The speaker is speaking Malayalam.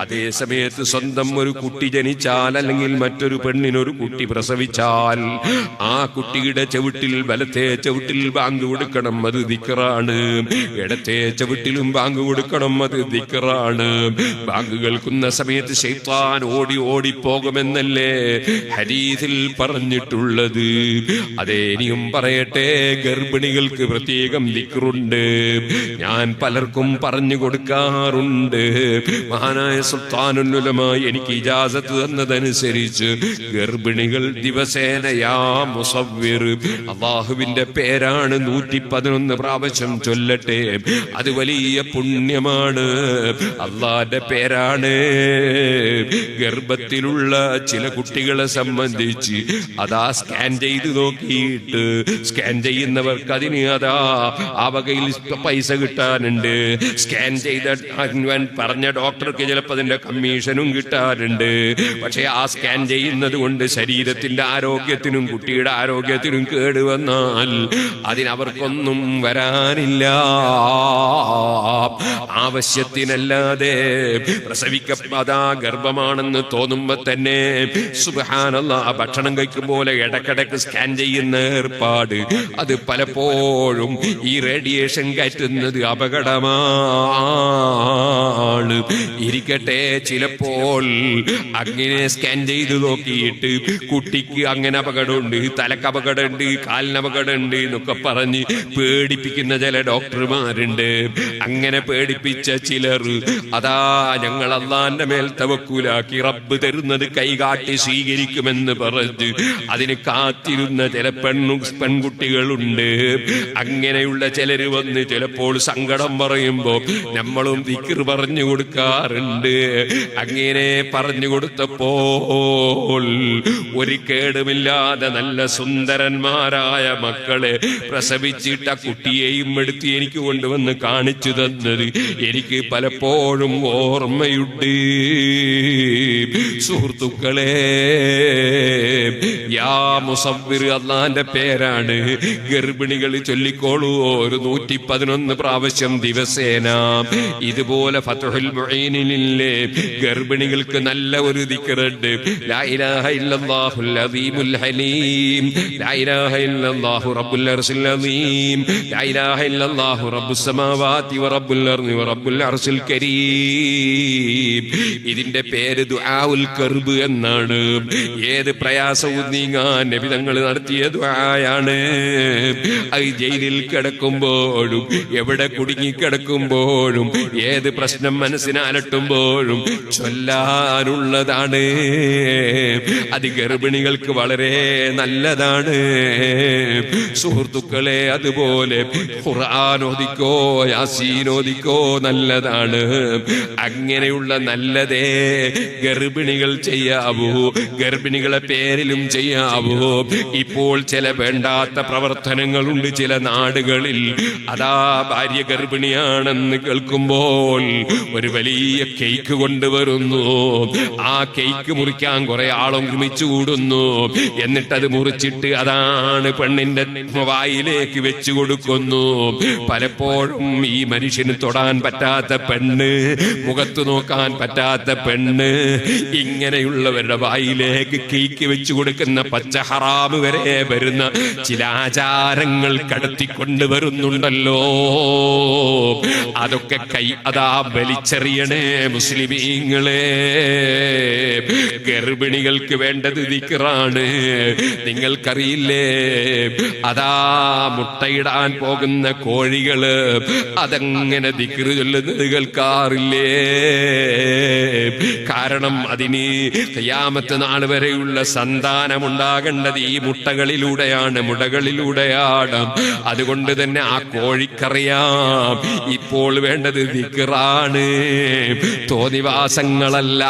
അതേ സമയത്ത് സ്വന്തം ഒരു കുട്ടി ജനിച്ചാൽ അല്ലെങ്കിൽ മറ്റൊരു പെണ്ണിനൊരു കുട്ടി പ്രസവിച്ചാൽ ആ കുട്ടിയുടെ ചവിട്ടിൽ വലത്തെ ചവിട്ടിൽ ബാങ്ക് കൊടുക്കണം അത് ദിക്കറാണ്. ഇടത്തെ ചവിട്ടിലും ബാങ്ക് കൊടുക്കണം അത് ദിക്കറാണ്. ബാങ്ക് കേൾക്കുന്ന സമയത്ത് ശൈത്താൻ ഓടി ഓടി പോകുമെന്നല്ലേ ഹരീതിൽ പറഞ്ഞിട്ടുള്ളത്. അതേ ഇനിയും പറയട്ടെ ഗർഭിണികൾക്ക് പ്രത്യേകം ദിക്കറുണ്ട്. ഞാൻ പലർക്കും പറഞ്ഞു കൊടുക്കാറുണ്ട്. മഹാനായ സുൽത്താനുലമായി എനിക്ക് ഇജാസത്ത് തന്നതനുസരിച്ച് ഗർഭിണികൾ ദിവസേനയാ മുസവ്വിർ. അള്ളാഹുവിന്റെ പേരാണ് നൂറ്റി പതിനൊന്ന് പ്രാവശ്യം ചൊല്ലട്ടെ. അത് വലിയ പുണ്യമാണ്. അള്ളാന്റെ പേരാണ് ഗർഭത്തിലുള്ള ചില കുട്ടികളെ സംബന്ധിച്ച്. അതാ സ്കാൻ ചെയ്ത് നോക്കിയിട്ട് സ്കാൻ ചെയ്യുന്നവർക്ക് അതിന് അതാ ആ വകയിൽ പൈസ കിട്ടാനുണ്ട്. സ്കാൻ ചെയ്ത പറഞ്ഞ ഡോക്ടർക്ക് ചിലപ്പോൾ അതിന്റെ കമ്മീഷനും കിട്ടാറുണ്ട്. പക്ഷെ ആ സ്കാൻ ചെയ്യുന്നത് കൊണ്ട് ശരീരത്തിന്റെ ആരോഗ്യത്തിനും കുട്ടിയുടെ ആരോഗ്യത്തിനും കേടുവന്നാൽ അതിനവർക്കൊന്നും വരാനില്ല. ആവശ്യത്തിനല്ലാതെ പ്രസവിക്കപ്പതാ ഗർഭമാണെന്ന് തോന്നുമ്പോ തന്നെ സുബഹാനല്ല ഭക്ഷണം കഴിക്കും പോലെ ഇടക്കിടക്ക് സ്കാൻ ചെയ്യുന്ന ഏർപ്പാട്. അത് പലപ്പോഴും ഈ റേഡിയേഷൻ കയറ്റുന്നത് അപകടമാണ്. ഇരിക്കട്ടെ. ചിലപ്പോൾ അങ്ങനെ സ്കാൻ ചെയ്ത് നോക്കിയിട്ട് കുട്ടിക്ക് അങ്ങനെ അപകടമുണ്ട് തലക്ക് അപകടമുണ്ട് കാലിന് അപകടമുണ്ട് എന്നൊക്കെ പറഞ്ഞ് പേടിപ്പിക്കുന്ന ചില ഡോക്ടർമാരുണ്ട്. അങ്ങനെ പേടിപ്പിച്ച ചിലർ അതാ ഞങ്ങൾ അള്ളാന്റെ മേൽ തവക്കൂലാക്കി റബ്ബ് തരുന്നത് കൈകാട്ടി സ്വീകരിക്കുമെന്ന് പറഞ്ഞ് അതിന് കാത്തിരുന്ന ചില പെണ്ണു പെൺകുട്ടികളുണ്ട്. അങ്ങനെയുള്ള ചിലര് വന്ന് ചിലപ്പോൾ സങ്കടം പറയുമ്പോൾ നമ്മളും ദിക്കർ പറഞ്ഞു കൊടുക്കാറുണ്ട്. അങ്ങനെ പറഞ്ഞു കൊടുത്തപ്പോൾ ഒരു കേടുമില്ലാതെ നല്ല സുന്ദരന്മാരായ മക്കളെ പ്രസവിച്ചിട്ട കുട്ടിയെയും എടുത്ത് എനിക്ക് കൊണ്ടുവന്ന് കാണിച്ചു തന്നത് എനിക്ക് പലപ്പോഴും ഓർമ്മയുണ്ട്. സുഹൃത്തുക്കളെ യാ അള്ളാന്റെ പേരാണ്. ഗർഭിണികൾ ചൊല്ലിക്കോളൂ. ഒരു നൂറ്റി പതിനൊന്ന് പ്രാവശ്യം ദിവസേന. ഇതുപോലെ ഗർഭിണികൾക്ക് നല്ല ഒരു ലാ ഇലാഹ ഇല്ലല്ലാഹുൽ ഹലീം. ലാ ഇലാഹ ഇല്ലല്ലാഹു റബ്ബുൽ ലാ ഇലാഹ ഇല്ലല്ലാഹു അർശിൽ കരീം. ഇതിന്റെ പേര് ദുആഉൽ കർബ് എന്നാണ്. ഏത് പ്രയാസവും നീങ്ങാൻ നബി തങ്ങൾ നടത്തിയ ദുആയാണ്. അത് ജയിലിൽ കിടക്കുമ്പോഴും എവിടെ കുടുങ്ങിക്കിടക്കുമ്പോഴും ഏത് പ്രശ്നം മനസ്സിനലട്ടുമ്പോഴും ചൊല്ലാനുള്ളതാണ്. അത് ഗർഭിണികൾക്ക് വളരെ നല്ലതാണ്. സുഹൃത്തുക്കളെ അതുപോലെ ഖുർആൻ യാസീനോദിക്കോ നല്ലതാണ്. അങ്ങനെയുള്ള നല്ലതേ ഗർഭിണികൾ ചെയ്യാവൂ. ഗർഭിണികളെ പേരിലും ചെയ്യാവൂ? ഇപ്പോൾ ചില വേണ്ടാത്ത പ്രവർത്തനങ്ങളുണ്ട് ചില നാടുകളിൽ. അതാ ഭാര്യ ഗർഭിണിയാണെന്ന് കേൾക്കുമ്പോൾ ഒരു വലിയ കേക്ക് കൊണ്ടുവരുന്നു. ആ കേക്ക് മുറിക്കാൻ കുറെ ആളും കൂടുന്നു എന്നിട്ടത് മുറിച്ചിട്ട് അതാണ് പെണ്ണിന്റെ വായിലേക്ക് വെച്ചു കൊടുക്കുന്നു. പലപ്പോഴും ഈ മനുഷ്യന് തൊടാൻ പറ്റാത്ത പെണ്ണ് മുഖത്ത് നോക്കാൻ പറ്റാത്ത പെണ്ണ് ഇങ്ങനെയുള്ളവരുടെ വായിലേക്ക് കേക്ക് വെച്ചു കൊടുക്കുന്ന പച്ച ഹറാമ് വരെ വരുന്ന ചില ആചാരങ്ങൾ കടത്തിക്കൊണ്ട് വരുന്നുണ്ടല്ലോ അതൊക്കെ കൈ അതാ വലിച്ചെറിയണേ മുസ്ലിമീങ്ങളെ. ഗർഭിണികൾക്ക് വേണ്ടത് ദിക്കറാണ് നിങ്ങൾക്കറിയില്ലേ? അതാ മുട്ടയിടാൻ പോകുന്ന കോഴികൾ അതങ്ങനെ ദിക്കറ് ചൊല്ലുന്നത് കേൾക്കാറില്ലേ? കാരണം അതിന് തയ്യാമത്ത് നാൾ വരെയുള്ള സന്താനം ഉണ്ടാകേണ്ടത് ഈ മുട്ടകളിലൂടെയാണ് മുടകളിലൂടെയാണ്. അതുകൊണ്ട് തന്നെ ആ കോഴിക്കറിയാം. ഇപ്പോൾ വേണ്ടത് ദിക്റാണ് തോന്നിവാസങ്ങളല്ല